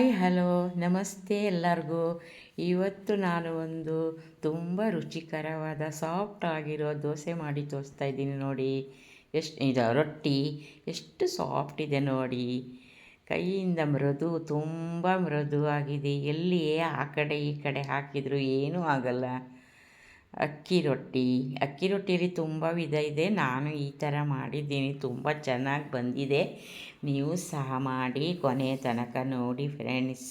Hi, hello, ನಮಸ್ತೆ ಎಲ್ಲರಿಗೂ. ಇವತ್ತು ನಾನು ಒಂದು ತುಂಬ ರುಚಿಕರವಾದ, ಸಾಫ್ಟ್ ಆಗಿರೋ ದೋಸೆ ಮಾಡಿ ತೋರಿಸ್ತಾ ಇದ್ದೀನಿ ನೋಡಿ. ಎಷ್ಟು, ಇದು ರೊಟ್ಟಿ. ಎಷ್ಟು ಸಾಫ್ಟ್ ಇದೆ ನೋಡಿ. ಕೈಯಿಂದ ಮೃದು, ತುಂಬ ಮೃದು ಆಗಿದೆ ಎಲ್ಲಿಯೇ ಆ ಕಡೆ ಈ ಕಡೆ ಹಾಕಿದರೂ ಏನೂ ಆಗಲ್ಲ. ಅಕ್ಕಿ ರೊಟ್ಟಿ. ಅಕ್ಕಿ ರೊಟ್ಟಿಲಿ ತುಂಬ ವಿಧ ಇದೆ. ನಾನು ಈ ಥರ ಮಾಡಿದ್ದೀನಿ. ತುಂಬ ಚೆನ್ನಾಗಿ ಬಂದಿದೆ. ನೀವು ಸಹ ಮಾಡಿ ಕೊನೆಯ ತನಕ ನೋಡಿ ಫ್ರೆಂಡ್ಸ್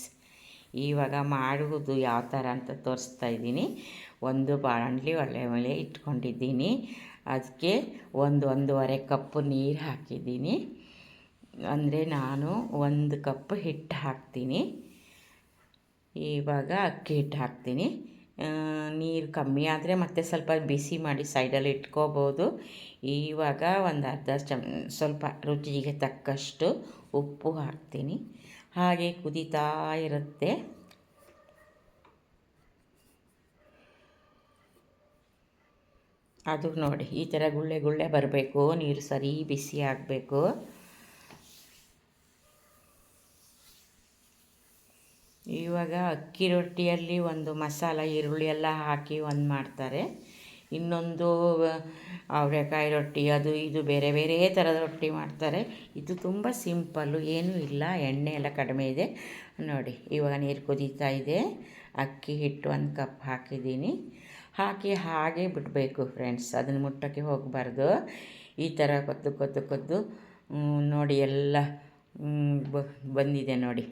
ಇವಾಗ ಮಾಡುವುದು ಯಾವ ಥರ ಅಂತ ತೋರಿಸ್ತಾ ಇದ್ದೀನಿ. ಒಂದು ಬಾಣಲಿ ಒಳ್ಳೆ ಒಳ್ಳೆ ಇಟ್ಕೊಂಡಿದ್ದೀನಿ. ಅದಕ್ಕೆ ಒಂದು ಒಂದೂವರೆ ಕಪ್ಪು ನೀರು ಹಾಕಿದ್ದೀನಿ. ಅಂದರೆ ನಾನು ಒಂದು ಕಪ್ ಹಿಟ್ಟು ಹಾಕ್ತೀನಿ. ಇವಾಗ ಅಕ್ಕಿ ಹಿಟ್ಟು ಹಾಕ್ತೀನಿ. ನೀರು ಕಮ್ಮಿ ಆದರೆ ಮತ್ತೆ ಸ್ವಲ್ಪ ಬಿಸಿ ಮಾಡಿ ಸೈಡಲ್ಲಿ ಇಟ್ಕೋಬೋದು. ಇವಾಗ ಒಂದು ಅರ್ಧ ಚಮ್, ಸ್ವಲ್ಪ ರುಚಿಗೆ ತಕ್ಕಷ್ಟು ಉಪ್ಪು ಹಾಕ್ತೀನಿ. ಹಾಗೆ ಕುದೀತಾ ಇರುತ್ತೆ. ಅದು ನೋಡಿ, ಈ ಥರ ಗುಳ್ಳೆ ಗುಳ್ಳೆ ಬರಬೇಕು, ನೀರು ಸರಿ ಬಿಸಿ ಆಗಬೇಕು. ಇವಾಗ ಅಕ್ಕಿ ರೊಟ್ಟಿಯಲ್ಲಿ ಒಂದು ಮಸಾಲ, ಈರುಳ್ಳಿ ಎಲ್ಲ ಹಾಕಿ ಒಂದು ಮಾಡ್ತಾರೆ. ಇನ್ನೊಂದು ಅವರೆಕಾಯಿ ರೊಟ್ಟಿ, ಅದು ಇದು ಬೇರೆ ಬೇರೆ ಥರದ ರೊಟ್ಟಿ ಮಾಡ್ತಾರೆ. ಇದು ತುಂಬ ಸಿಂಪಲ್ಲು, ಏನೂ ಇಲ್ಲ, ಎಣ್ಣೆ ಎಲ್ಲ ಕಡಿಮೆ ಇದೆ. ನೋಡಿ, ಇವಾಗ ನೀರು ಕುದೀತಾ ಇದೆ. ಅಕ್ಕಿ ಹಿಟ್ಟು ಒಂದು ಕಪ್ ಹಾಕಿದ್ದೀನಿ. ಹಾಕಿ ಹಾಗೆ ಬಿಡಬೇಕು ಫ್ರೆಂಡ್ಸ್, ಅದನ್ನು ಮುಟ್ಟೋಕ್ಕೆ ಹೋಗಬಾರ್ದು. ಈ ಥರ ಕೊತ್ತು ಕೊತ್ತು ಕೊದ್ದು ನೋಡಿ ಎಲ್ಲ ಬಂದಿದೆ ನೋಡಿ.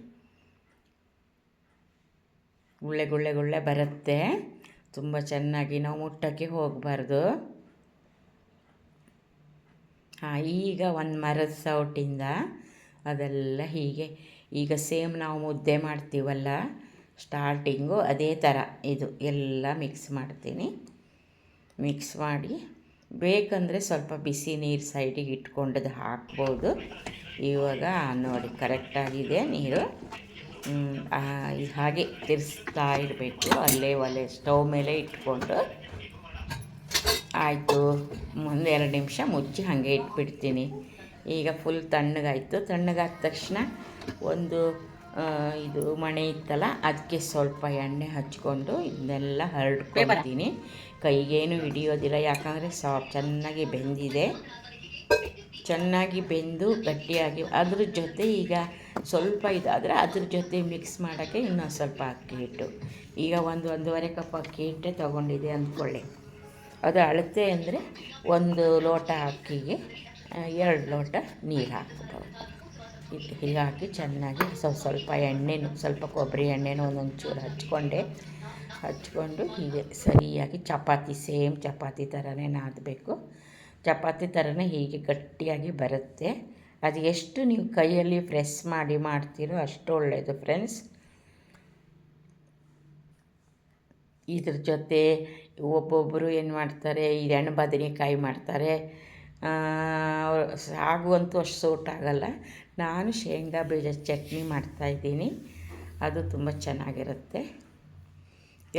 ಗುಳ್ಳೆ ಗುಳ್ಳೆ ಗುಳ್ಳೆ ಬರುತ್ತೆ. ತುಂಬ ಚೆನ್ನಾಗಿ ನಾವು ಮುಟ್ಟಕ್ಕೆ ಹೋಗಬಾರ್ದು. ಹಾಂ, ಈಗ ಒಂದು ಮರದ ಸೌಟಿಂದ ಅದೆಲ್ಲ ಹೀಗೆ. ಈಗ ಸೇಮ್ ನಾವು ಮುದ್ದೆ ಮಾಡ್ತೀವಲ್ಲ ಸ್ಟಾರ್ಟಿಂಗು ಅದೇ ಥರ ಇದು. ಎಲ್ಲ ಮಿಕ್ಸ್ ಮಾಡ್ತೀನಿ. ಮಿಕ್ಸ್ ಮಾಡಿ ಬೇಕಂದರೆ ಸ್ವಲ್ಪ ಬಿಸಿ ನೀರು ಸೈಡಿಗೆ ಇಟ್ಕೊಂಡದ್ದು ಹಾಕ್ಬೋದು. ಇವಾಗ ನೋಡಿ ಕರೆಕ್ಟಾಗಿದೆ ನೀರು. ಹಾಗೆ ತಿರ್ಸ್ತಾ ಇರಬೇಕು. ಅಲ್ಲೇ ಒಲೆ, ಸ್ಟವ್ ಮೇಲೆ ಇಟ್ಕೊಂಡು. ಆಯಿತು ಮುಂದೆ ಎರಡು ನಿಮಿಷ ಮುಚ್ಚಿ ಹಾಗೆ ಇಟ್ಬಿಡ್ತೀನಿ. ಈಗ ಫುಲ್ ತಣ್ಣಗಾಯಿತು. ತಣ್ಣಗಾದ ತಕ್ಷಣ ಒಂದು ಇದು ಮಣೆ ಇತ್ತಲ್ಲ ಅದಕ್ಕೆ ಸ್ವಲ್ಪ ಎಣ್ಣೆ ಹಚ್ಕೊಂಡು ಇದನ್ನೆಲ್ಲ ಹರಡ್ಕೊಳ್ತೀನಿ. ಕೈಗೇನು ಹಿಡಿಯೋದಿಲ್ಲ, ಯಾಕಂದರೆ ಸಾ ಚೆನ್ನಾಗಿ ಬೆಂದಿದೆ. ಚೆನ್ನಾಗಿ ಬೆಂದು ಗಟ್ಟಿಯಾಗಿ, ಅದ್ರ ಜೊತೆ ಈಗ ಸ್ವಲ್ಪ ಇದಾದರೆ ಅದ್ರ ಜೊತೆ ಮಿಕ್ಸ್ ಮಾಡೋಕ್ಕೆ ಇನ್ನೊಂದು ಸ್ವಲ್ಪ ಅಕ್ಕಿ ಹಿಟ್ಟು ಈಗ ಒಂದು ಒಂದೂವರೆ ಕಪ್ ಅಕ್ಕಿ ಹಿಟ್ಟೆ ತೊಗೊಂಡಿದೆ ಅಂದ್ಕೊಳ್ಳಿ. ಅದು ಅಳತೆ ಅಂದರೆ ಒಂದು ಲೋಟ ಅಕ್ಕಿಗೆ ಎರಡು ಲೋಟ ನೀರು ಹಾಕ್ಬಿಟ್ಟು. ಹಿಟ್ಟು ಹೀಗೆ ಹಾಕಿ ಚೆನ್ನಾಗಿ ಸ್ವಲ್ಪ ಸ್ವಲ್ಪ ಎಣ್ಣೆನೂ, ಸ್ವಲ್ಪ ಕೊಬ್ಬರಿ ಎಣ್ಣೆನೂ ಒಂದೊಂದು ಚೂರು ಹಚ್ಕೊಂಡೆ. ಹಚ್ಕೊಂಡು ಹೀಗೆ ಸರಿಯಾಗಿ ಚಪಾತಿ, ಸೇಮ್ ಚಪಾತಿ ಥರನೇ ನಾದಬೇಕು. ಚಪಾತಿ ಥರನೇ ಹೀಗೆ ಗಟ್ಟಿಯಾಗಿ ಬರುತ್ತೆ. ಅದು ಎಷ್ಟು ನೀವು ಕೈಯಲ್ಲಿ ಪ್ರೆಸ್ ಮಾಡಿ ಮಾಡ್ತೀರೋ ಅಷ್ಟು ಒಳ್ಳೆಯದು ಫ್ರೆಂಡ್ಸ್ ಇದ್ರ ಜೊತೆ ಒಬ್ಬೊಬ್ಬರು ಏನು ಮಾಡ್ತಾರೆ, ಈ ಹೆಣ್ಣು ಬದನೆಕಾಯಿ ಮಾಡ್ತಾರೆ. ಸಾಗುವಂತೂ ಅಷ್ಟು ಸೂಟ್ ಆಗಲ್ಲ. ನಾನು ಶೇಂಗಾ ಬೀಜ ಚಟ್ನಿ ಮಾಡ್ತಾಯಿದ್ದೀನಿ ಅದು ತುಂಬ ಚೆನ್ನಾಗಿರುತ್ತೆ.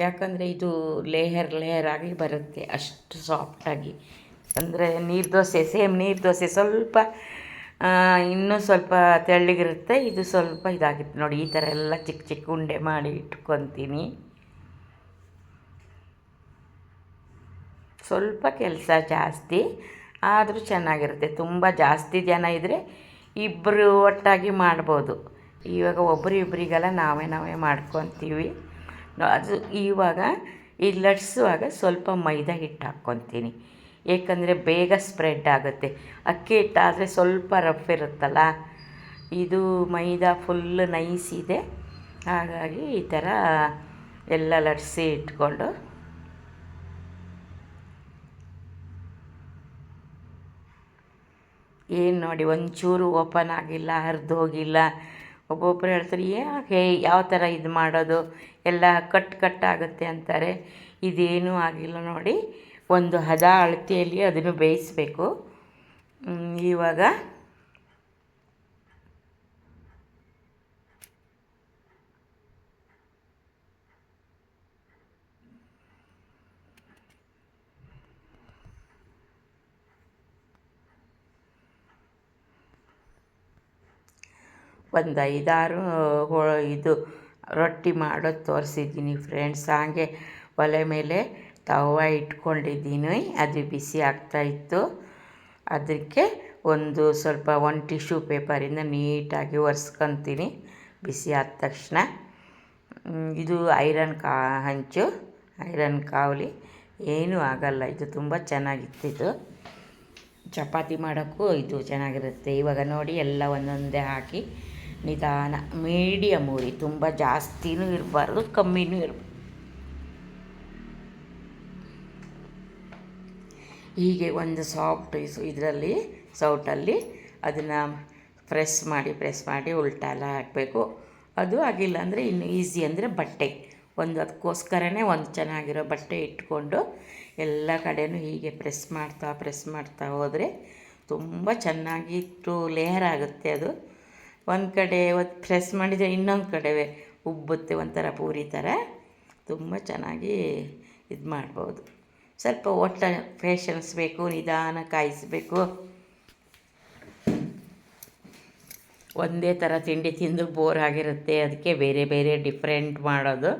ಯಾಕಂದರೆ ಇದು ಲೇಯರ್ ಲೇಯರ್ ಆಗಿ ಬರುತ್ತೆ, ಅಷ್ಟು ಸಾಫ್ಟಾಗಿ ಅಂದರೆ ನೀರು ದೋಸೆ ಸೇಮ್ ನೀರು ದೋಸೆ ಸ್ವಲ್ಪ ಇನ್ನೂ ಸ್ವಲ್ಪ ತೆಳ್ಳಗಿರುತ್ತೆ. ಇದು ಸ್ವಲ್ಪ ಇದಾಗಿತ್ತು ನೋಡಿ, ಈ ಥರ ಎಲ್ಲ ಚಿಕ್ಕ ಚಿಕ್ಕ ಉಂಡೆ ಮಾಡಿ ಇಟ್ಕೊತೀನಿ. ಸ್ವಲ್ಪ ಕೆಲಸ ಜಾಸ್ತಿ, ಆದರೂ ಚೆನ್ನಾಗಿರುತ್ತೆ. ತುಂಬ ಜಾಸ್ತಿ ಜನ ಇದ್ದರೆ ಇಬ್ಬರು ಒಟ್ಟಾಗಿ ಮಾಡ್ಬೋದು. ಇವಾಗ ಒಬ್ಬರು ಇಬ್ಬರಿಗೆಲ್ಲ ನಾವೇ ನಾವೇ ಮಾಡ್ಕೊತೀವಿ. ಅದು ಇವಾಗ, ಈ ಲಟ್ಸುವಾಗ ಸ್ವಲ್ಪ ಮೈದಾ ಹಿಟ್ಟು ಹಾಕ್ಕೊತೀನಿ. ಏಕೆಂದರೆ ಬೇಗ ಸ್ಪ್ರೆಡ್ ಆಗುತ್ತೆ. ಅಕ್ಕಿ ಹಿಟ್ಟಾದರೆ ಸ್ವಲ್ಪ ರಫ್ ಇರುತ್ತಲ್ಲ? ಇದು ಮೈದಾ ಫುಲ್ ನೈಸ್ ಇದೆ. ಹಾಗಾಗಿ ಈ ಥರ ಎಲ್ಲ ಲಟ್ಸಿ ಇಟ್ಕೊಂಡು ಏನು ನೋಡಿ, ಒಂಚೂರು ಓಪನ್ ಆಗಿಲ್ಲ ಹರಿದೋಗಿಲ್ಲ ಒಬ್ಬೊಬ್ಬರು ಹೇಳ್ತಾರೆ ಯಾಕೆ ಯಾವ ಥರ ಇದು ಮಾಡೋದು? ಎಲ್ಲ ಕಟ್ ಕಟ್ ಆಗುತ್ತೆ ಅಂತಾರೆ. ಇದೇನೂ ಆಗಿಲ್ಲ ನೋಡಿ. ಒಂದು ಹದ ಅಳತೆಯಲ್ಲಿ ಅದನ್ನು ಬೇಯಿಸಬೇಕು. ಇವಾಗ ಒಂದು ಐದಾರು ಇದು ರೊಟ್ಟಿ ಮಾಡೋದು ತೋರಿಸಿದ್ದೀನಿ ಫ್ರೆಂಡ್ಸ್. ಹಾಗೆ ಒಲೆ ಮೇಲೆ ತವ ಇಟ್ಕೊಂಡಿದ್ದೀನಿ. ಅದು ಬಿಸಿ ಆಗ್ತಾಯಿತ್ತು ಅದಕ್ಕೆ ಒಂದು ಸ್ವಲ್ಪ ಒಂದು ಟಿಶ್ಯೂ ಪೇಪರಿಂದ ನೀಟಾಗಿ ಒರೆಸ್ಕೊತೀನಿ. ಬಿಸಿ ಆದ ತಕ್ಷಣ. ಇದು ಐರನ್ ಕಾ, ಹಂಚು, ಐರನ್ ಕಾವಲಿ. ಏನೂ ಆಗಲ್ಲ. ಇದು ತುಂಬ ಚೆನ್ನಾಗಿತ್ತಿದ್ದು ಚಪಾತಿ ಮಾಡೋಕ್ಕೂ ಇದು ಚೆನ್ನಾಗಿರುತ್ತೆ. ಇವಾಗ ನೋಡಿ ಎಲ್ಲ ಒಂದೊಂದೇ ಹಾಕಿ ನಿಧಾನ. ಮೀಡಿಯಮ್ ಉರಿ. ತುಂಬ ಜಾಸ್ತಿನೂ ಇರಬಾರ್ದು, ಕಮ್ಮಿನೂ ಇರಬಾರ್ದು. ಹೀಗೆ ಒಂದು ಸಾಫ್ಟ್ ಇದರಲ್ಲಿ ಸೌಟಲ್ಲಿ ಅದನ್ನು ಪ್ರೆಸ್ ಮಾಡಿ ಪ್ರೆಸ್ ಮಾಡಿ ಉಲ್ಟಾ ಎಲ್ಲ ಹಾಕಬೇಕು. ಅದು ಆಗಿಲ್ಲ ಅಂದರೆ ಇನ್ನು ಈಸಿ ಅಂದರೆ ಬಟ್ಟೆ. ಒಂದು ಅದಕ್ಕೋಸ್ಕರನೇ ಒಂದು ಚೆನ್ನಾಗಿರೋ ಬಟ್ಟೆ ಇಟ್ಕೊಂಡು ಎಲ್ಲ ಕಡೆಯೂ ಹೀಗೆ ಪ್ರೆಸ್ ಮಾಡ್ತಾ ಪ್ರೆಸ್ ಮಾಡ್ತಾ ಹೋದರೆ ತುಂಬ ಚೆನ್ನಾಗಿಟ್ಟು ಲೇಯರ್ ಆಗುತ್ತೆ ಅದು. ಒಂದು ಕಡೆ ಪ್ರೆಸ್ ಮಾಡಿದರೆ ಇನ್ನೊಂದು ಕಡೆ ಉಬ್ಬುತ್ತೆ ಒಂಥರ ಪೂರಿ ಥರ. ತುಂಬ ಚೆನ್ನಾಗಿ ಇದು ಮಾಡ್ಬೋದು. ಸ್ವಲ್ಪ ಒಟ್ಟ ಪೇಷನ್ಸ್ ಬೇಕು, ನಿಧಾನ ಕಾಯಿಸಬೇಕು. ಒಂದೇ ಥರ ತಿಂಡಿ ತಿಂದು ಬೋರ್ ಆಗಿರುತ್ತೆ. ಅದಕ್ಕೆ ಬೇರೆ ಬೇರೆ ಡಿಫ್ರೆಂಟ್ ಮಾಡೋದು.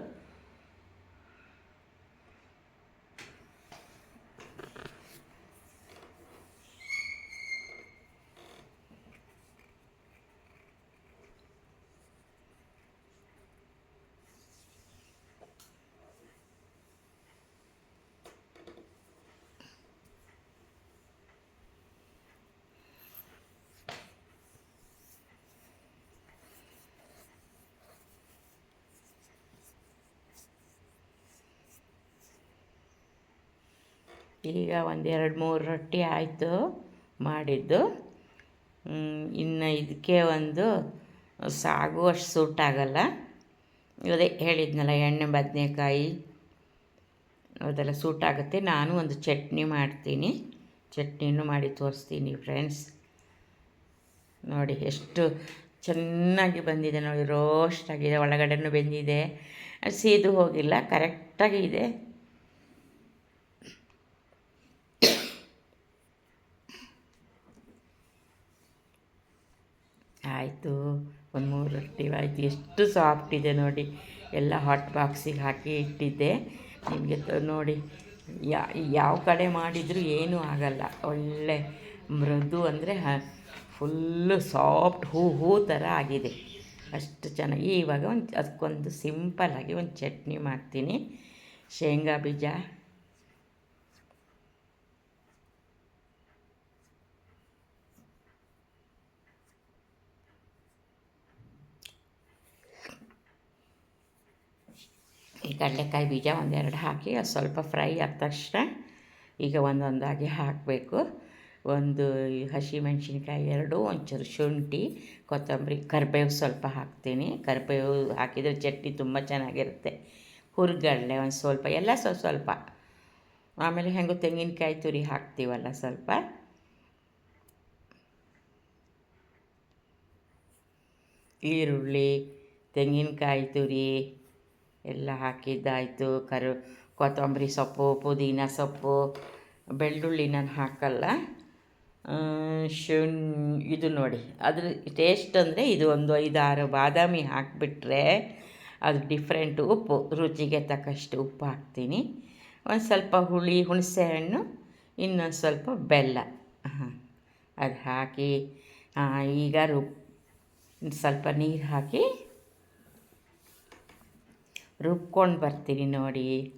ಈಗ ಒಂದು ಎರಡು ಮೂರು ರೊಟ್ಟಿ ಆಯಿತು ಮಾಡಿದ್ದು. ಇನ್ನು ಇದಕ್ಕೆ ಒಂದು ಸಾಗು ಅಷ್ಟು ಸೂಟ್ ಆಗೋಲ್ಲ. ಅದೇ ಹೇಳಿದ್ನಲ್ಲ ಎಣ್ಣೆ, ಬದನೆಕಾಯಿ, ಅದೆಲ್ಲ ಸೂಟ್ ಆಗುತ್ತೆ. ನಾನು ಒಂದು ಚಟ್ನಿ ಮಾಡ್ತೀನಿ. ಚಟ್ನಿನೂ ಮಾಡಿ ತೋರಿಸ್ತೀನಿ ಫ್ರೆಂಡ್ಸ್. ನೋಡಿ ಎಷ್ಟು ಚೆನ್ನಾಗಿ ಬಂದಿದೆ ನೋಡಿ ರೋಸ್ಟ್ ಆಗಿದೆ ಒಳಗಡೆನೂ ಬೆಂದಿದೆ. ಸೀದು ಹೋಗಿಲ್ಲ, ಕರೆಕ್ಟಾಗಿ ಇದೆ. ಆಯಿತು. ಒಂದು ಮೂರು ರೊಟ್ಟಿ ಆಯಿತು. ಎಷ್ಟು ಸಾಫ್ಟ್ ಇದೆ ನೋಡಿ. ಎಲ್ಲ ಹಾಟ್ ಬಾಕ್ಸಿಗೆ ಹಾಕಿ ಇಟ್ಟಿದ್ದೆ. ನಿಮಗೆ ನೋಡಿ ಯಾವ ಕಡೆ ಮಾಡಿದರೂ ಏನೂ ಆಗಲ್ಲ. ಒಳ್ಳೆ ಮೃದು ಅಂದರೆ ಫುಲ್ಲು ಸಾಫ್ಟ್ ಹೂ ಹೂ ಥರ ಆಗಿದೆ. ಅಷ್ಟು ಚೆನ್ನಾಗಿ, ಇವಾಗ ಒಂದು, ಅದಕ್ಕೊಂದು ಸಿಂಪಲ್ಲಾಗಿ ಒಂದು ಚಟ್ನಿ ಮಾಡ್ತೀನಿ. ಶೇಂಗಾ ಬೀಜ. ಈ ಕಡಲೆಕಾಯಿ ಬೀಜ ಒಂದೆರಡು ಹಾಕಿ ಅದು ಸ್ವಲ್ಪ ಫ್ರೈ ಆದ ತಕ್ಷಣ ಈಗ ಒಂದೊಂದಾಗಿ ಹಾಕಬೇಕು. ಒಂದು ಹಸಿಮೆಣ್ಸಿನ್ಕಾಯಿ ಎರಡು, ಒಂಚೂರು ಶುಂಠಿ, ಕೊತ್ತಂಬರಿ, ಕರಿಬೇವು ಸ್ವಲ್ಪ ಹಾಕ್ತೀನಿ. ಕರಿಬೇವು ಹಾಕಿದರೆ ಚಟ್ನಿ ತುಂಬ ಚೆನ್ನಾಗಿರುತ್ತೆ. ಹುರ್ಗಡಲೆ ಒಂದು ಸ್ವಲ್ಪ, ಎಲ್ಲ ಸ್ವಲ್ಪ ಸ್ವಲ್ಪ. ಆಮೇಲೆ ಹೆಂಗೋ ತೆಂಗಿನಕಾಯಿ ತುರಿ ಹಾಕ್ತೀವಲ್ಲ ಸ್ವಲ್ಪ. ಈರುಳ್ಳಿ, ತೆಂಗಿನಕಾಯಿ ತುರಿ ಎಲ್ಲ ಹಾಕಿದ್ದಾಯಿತು. ಕರು, ಕೊತ್ತಂಬರಿ ಸೊಪ್ಪು, ಪುದೀನ ಸೊಪ್ಪು, ಬೆಳ್ಳುಳ್ಳಿ ನಾನು ಹಾಕಲ್ಲ. ಶುಂ ಇದು ನೋಡಿ. ಅದ್ರ ಟೇಸ್ಟ್ ಅಂದರೆ ಇದು ಒಂದು ಐದಾರು ಬಾದಾಮಿ ಹಾಕಿಬಿಟ್ರೆ ಅದು ಡಿಫ್ರೆಂಟ್ ಉಪ್ಪು. ರುಚಿಗೆ ತಕ್ಕಷ್ಟು ಉಪ್ಪು ಹಾಕ್ತೀನಿ. ಒಂದು ಸ್ವಲ್ಪ ಹುಳಿ, ಹುಣಸೆ ಹಣ್ಣು, ಇನ್ನೊಂದು ಸ್ವಲ್ಪ ಬೆಲ್ಲ. ಹಾಂ ಅದು ಹಾಕಿ ಈಗ ರುಬ್ ಸ್ವಲ್ಪ ನೀರು ಹಾಕಿ ರುಬ್ಕೊಂಡು ಬರ್ತೀನಿ ನೋಡಿ.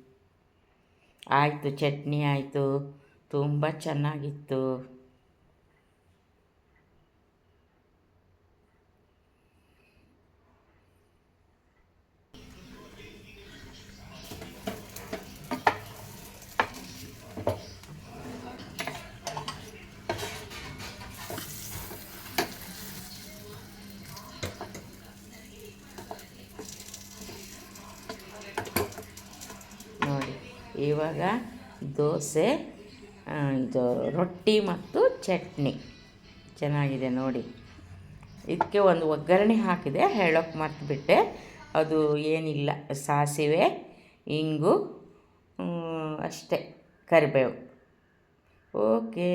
ಆಯಿತು ಚಟ್ನಿ ಆಯಿತು. ತುಂಬ ಚೆನ್ನಾಗಿತ್ತು. ಇವಾಗ ದೋಸೆ ಇದು ರೊಟ್ಟಿ ಮತ್ತು ಚಟ್ನಿ. ಚೆನ್ನಾಗಿದೆ ನೋಡಿ. ಇದಕ್ಕೆ ಒಂದು ಒಗ್ಗರಣೆ ಹಾಕಿದೆ ಹೇಳೋಕ್ಕೆ ಮರ್ತುಬಿಟ್ಟೆ. ಅದು ಏನಿಲ್ಲ, ಸಾಸಿವೆ, ಇಂಗು ಅಷ್ಟೇ, ಕರಿಬೇವು. ಓಕೆ,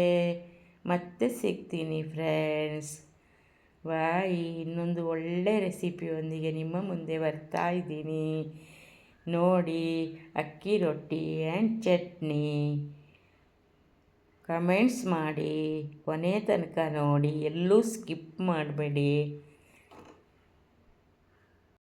ಮತ್ತೆ ಸಿಗ್ತೀನಿ ಫ್ರೆಂಡ್ಸ್. ವಾಯಿ ಇನ್ನೊಂದು ಒಳ್ಳೆ ರೆಸಿಪಿಯೊಂದಿಗೆ ನಿಮ್ಮ ಮುಂದೆ ಬರ್ತಾ ಇದ್ದೀನಿ. ನೋಡಿ ಅಕ್ಕಿ ರೊಟ್ಟಿ ಆ್ಯಂಡ್ ಚಟ್ನಿ. ಕಮೆಂಟ್ಸ್ ಮಾಡಿ ಕೊನೆ ತನಕ ನೋಡಿ ಎಲ್ಲೂ ಸ್ಕಿಪ್ ಮಾಡಬೇಡಿ.